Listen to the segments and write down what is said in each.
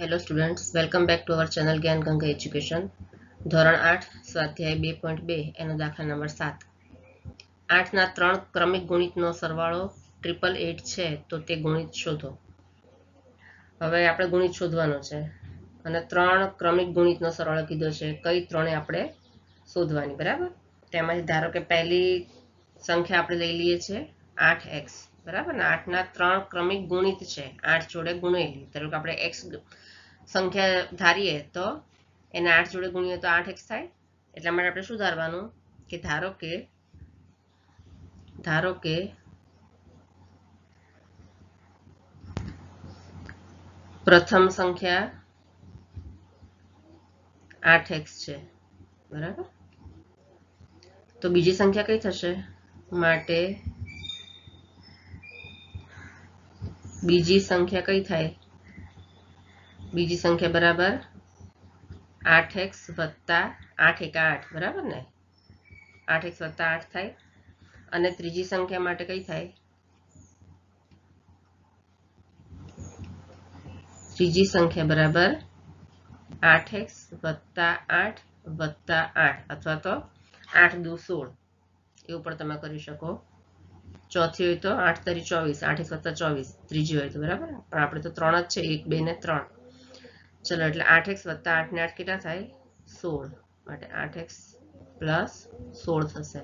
Hello students welcome back to our channel Gyan Ganga education ધોરણ આઠ, સ્વાધ્યાય બે પોઈન્ટ બે, એનો દાખલા નંબર સાત. આઠના ત્રણ ક્રમિક ગુણિતનો સરવાળો ટ્રિપલ એટ છે, તો તે ગુણિત શોધો. હવે આપણે ગુણિત શોધવાનો છે. અને ત્રણ ક્રમિક ગુણિતનો સરવાળો કીધો છે, કઈ ત્રણે આપણે શોધવાની, બરાબર? તેમાંથી ધારો કે પહેલી સંખ્યા આપણે લઈ લઈએ છીએ આઠ એક્સ. બરાબર ને? આઠના ત્રણ ક્રમિક ગુણિત છે. આઠ જોડે ગુણેલી. ધારો કે આપણે એક્સ સંખ્યા ધારીએ તો એને આઠ જોડે ગુણીએ તો આઠ એક્સ થાય. એટલા માટે આપણે શું ધારવાનું? કે ધારો કે ધારો કે પ્રથમ સંખ્યા આઠ એક્સ છે. બરાબર? તો બીજી સંખ્યા કઈ થશે? માટે બીજી સંખ્યા કઈ થાય? બીજી સંખ્યા બરાબર આઠ એક્સ વત્તા આઠ એક આઠ, બરાબર ને? આઠ એક્સ વત્તા આઠ થાય. અને ત્રીજી સંખ્યા માટે કઈ થાય? ત્રીજી સંખ્યા બરાબર આઠ એક્સ વત્તા આઠ વત્તા આઠ, અથવા તો આઠ દુ સોળ. એવું પણ તમે કરી શકો. ચોથી હોય તો આઠ તરી ચોવીસ, આઠ એક વત્તા ચોવીસ, ત્રીજી હોય તો બરાબર? પણ આપણે તો ત્રણ જ છે, એક, બે ને ત્રણ. ચલો, એટલે આઠ એક્સ વત્તા આઠ ને આઠ કેટલા થાય? સોળ. માટે આઠ એક્સ પ્લસ સોળ થશે.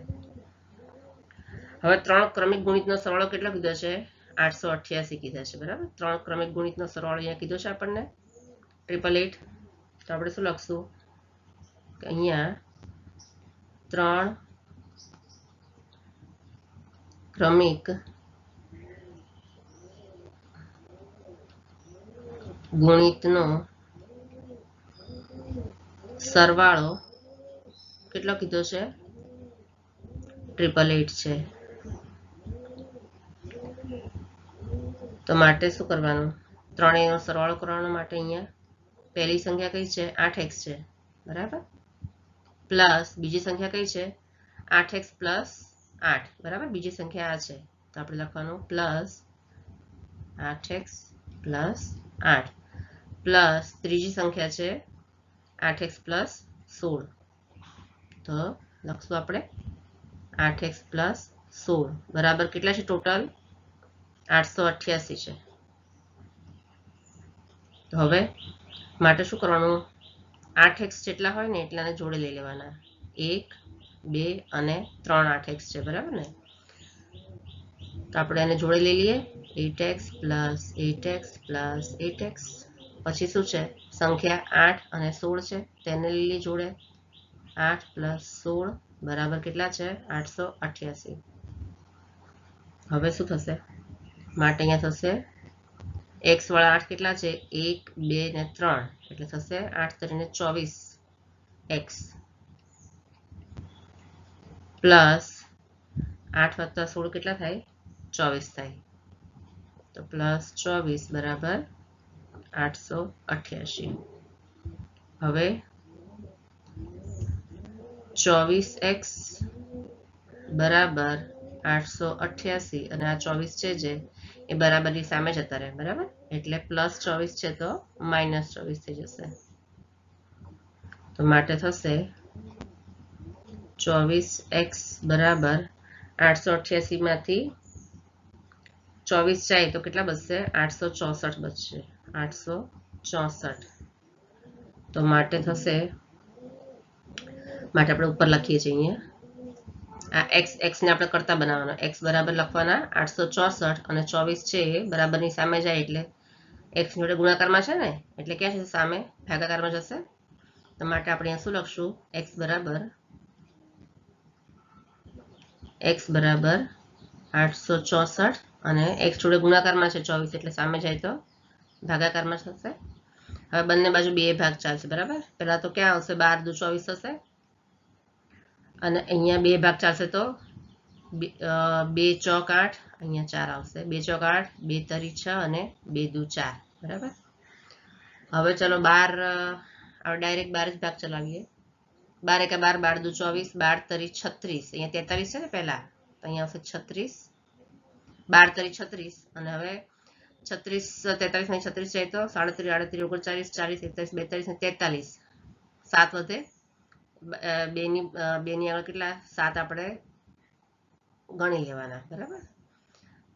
હવે ત્રણ ક્રમિક ગુણિતનો સરવાળો કેટલો કીધો છે? આઠસો અઠ્યાસી કીધા છે, બરાબર? ત્રણ ક્રમિક ગુણિતનો સરવાળો અહીંયા કીધો છે આપણને? ટ્રિપલ એટ તો આપણે શું લખશું? અહીંયા ત્રણ ક્રમિક. ગુણિતનો સરવાળો કેટલો કીધો છે? ટ્રિપલ એટ છે. તો માટે શું કરવાનું? ત્રણેયનો સરવાળો કરવાનો માટે અહીંયા પહેલી સંખ્યા કઈ છે? આઠ એક્સ છે. બરાબર? પ્લસ બીજી સંખ્યા કઈ છે? આઠ એક્સ પ્લસ આઠ. બરાબર? બીજી સંખ્યા આ છે. તો આપણે લખવાનું પ્લસ આઠ એક્સ પ્લસ આઠ. પ્લસ ત્રીજી સંખ્યા છે આઠ એક્સ પ્લસ સોળ. તો લખશું આપણે આઠ એક્સ પ્લસ સોળ. બરાબર? કેટલા છે ટોટલ? આઠસો અઠ્યાસી છે. તો હવે માટે શું કરવાનું? આઠ એક્સ જેટલા હોય ને એટલાને જોડે લઈ લેવાના. એક બે અને ત્રણ આઠ એક્સ છે, બરાબર ને? તો આપણે એને જોડે લઈ લઈએ. Eight x plus eight x plus eight x પછી શું છે? સંખ્યા આઠ અને સોળ છે તેને લઈ લઈએ જોડે. આઠ પ્લસ સોળ બરાબર કેટલા છે? આઠસો અઠ્યાસી. હવે શું થશે? માટે અહીંયા થશે એક્સ વાળા આઠ કેટલા છે? એક, બે ને ત્રણ. એટલે થશે આઠ તરીને ચોવીસ. એક્સ પ્લસ આઠ વત્તા સોળ કેટલા થાય? ચોવીસ થાય. તો પ્લસ ચોવીસ બરાબર આઠસો અઠ્યાસી હવે ચોવીસ એક્સ બરાબર આઠસો અઠ્યાસી અને આ ચોવીસ છે જે એ બરાબરની સામે જતા રહે, બરાબર? એટલે પ્લસ ચોવીસ છે તો માઇનસ ચોવીસ થઈ જશે. તો માટે થશે ચોવીસ એક્સ બરાબર આઠસો અઠ્યાસીમાંથી ચોવીસ જાય તો કેટલા બચશે? આઠસો ચોસઠ બચશે. આઠસો ચોસઠ. તો માટે થશે, માટે આપણે ઉપર લખીએ છીએ અહીંયા. આ એક્સ એક્સને આપણે કરતા બનાવવાનો. એક્સ બરાબર લખવાના આઠસો ચોસઠ અને ચોવીસ છે એ બરાબરની સામે જાય એટલે એક્સ જોડે ગુણાકારમાં છે ને, એટલે ક્યાં છે સામે? ભાગાકારમાં જશે. તો માટે આપણે અહીંયા શું લખશું? એક્સ બરાબર એક્સ બરાબર આઠસો ચોસઠ અને એક્સ જોડે ગુણાકારમાં છે ચોવીસ, એટલે સામે જાય તો ભાગાકારમાં થશે. હવે બંને બાજુ બે ભાગ ચાલશે, બરાબર? પહેલા તો ક્યાં આવશે? બાર દુ ચોવીસ થશે. અને અહીંયા બે ભાગ ચાલશે તો બે ચોક આઠ, અહીંયા ચાર આવશે. બે ચોક આઠ, બે તરી છ અને બે દુ ચાર, બરાબર? હવે ચલો બાર ડાયરેક્ટ બાર જ ભાગ ચલાવીએ. બાર એકા બાર બાર દુ ચોવીસ, બાર તરી છત્રીસ. અહીંયા તેતાલીસ છે ને પહેલા? અહીંયા આવશે છત્રીસ. બાર તરી છત્રીસ. અને હવે છત્રીસ, તેતાલીસ ને છત્રીસ જાય તો સાડત્રીસ, આડત્રીસ, ઓગણચાલીસ, ચાલીસ, એકતાલીસ, બેતાલીસ ને તેતાલીસ. સાત વધે. બેની બેની આગળ કેટલા? સાત આપણે ગણી લેવાના. બરાબર?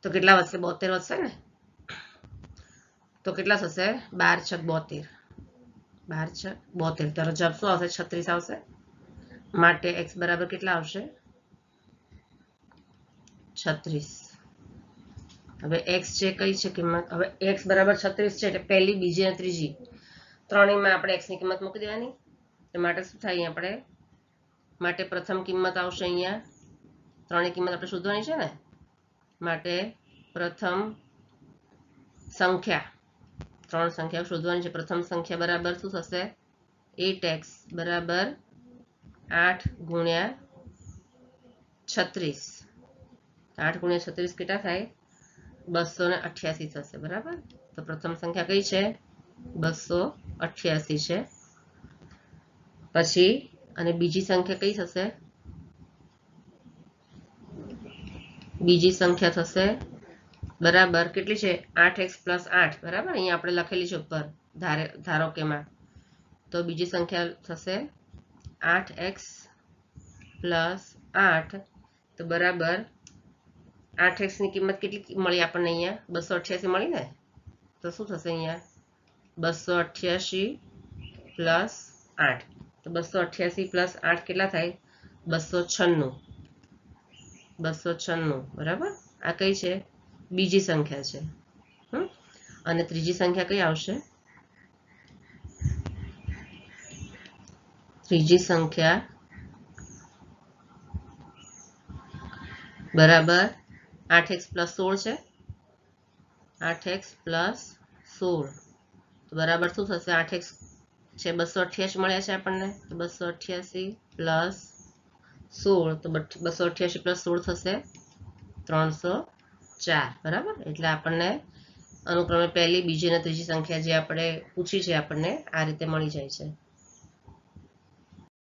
તો કેટલા વધશે? બોતેર વધશે ને? તો કેટલા થશે? બાર છક બોતેર. બાર છક બોતેર. તારો જવાબ શું આવશે? છત્રીસ આવશે. માટે એક્સ બરાબર કેટલા આવશે? છત્રીસ. હવે એક્સ છે કઈ છે કિંમત? હવે એક્સ બરાબર છત્રીસ છે એટલે પહેલી, બીજી અને ત્રીજી. ત્રણેયમાં આપણે એક્સની કિંમત મૂકી દેવાની. એ માટે શું થાય આપણે? માટે પ્રથમ કિંમત આવશે અહીંયા. ત્રણેય કિંમત આપણે શોધવાની છે ને? માટે પ્રથમ સંખ્યા. ત્રણ સંખ્યા શોધવાની છે. પ્રથમ સંખ્યા બરાબર શું થશે? એટ એક્સ બરાબર આઠ ગુણ્યા છત્રીસ. આઠ ગુણ્યા છત્રીસ કેટલા થાય? બસો ને અઠ્યાસી થશે, બરાબર? તો પ્રથમ સંખ્યા કઈ છે? બસો અઠ્યાસી છે. પછી, અને બીજી સંખ્યા કઈ થશે? બીજી સંખ્યા થશે, બરાબર, કેટલી છે? આઠ એક્સ પ્લસ આઠ, બરાબર? અહીંયા આપણે લખેલી છે ઉપર, ધારે, ધારો કેમાં તો બીજી સંખ્યા થશે આઠ એક્સ પ્લસ આઠ, તો બરાબર આઠ એક્સની કિંમત કેટલી મળી આપણને અહીંયા? બસો અઠ્યાસી મળી ને? તો શું થશે અહીંયા? બસો અઠ્યાસી પ્લસ આઠ. તો બસો અઠ્યાસી પ્લસ આઠ કેટલા થાય? બસો છન્નું. બસો છન્નું, બરાબર? આ કઈ છે? બીજી સંખ્યા છે? અને ત્રીજી સંખ્યા કઈ આવશે? ત્રીજી સંખ્યા બરાબર આઠ એક્સ પ્લસ સોળ છે. આઠ એક્સ પ્લસ સોળ. બરાબર શું થશે? આઠ એક્સ છે બસો અઠ્યાસી મળ્યા છે આપણને. તો બસો અઠ્યાસી પ્લસ સોળ. તો બસો અઠ્યાસી પ્લસ સોળ થશે ત્રણસો ચાર. બરાબર? એટલે આપણને અનુક્રમે પહેલી, બીજી અને ત્રીજી સંખ્યા જે આપણે પૂછી છે આપણને આ રીતે મળી જાય છે.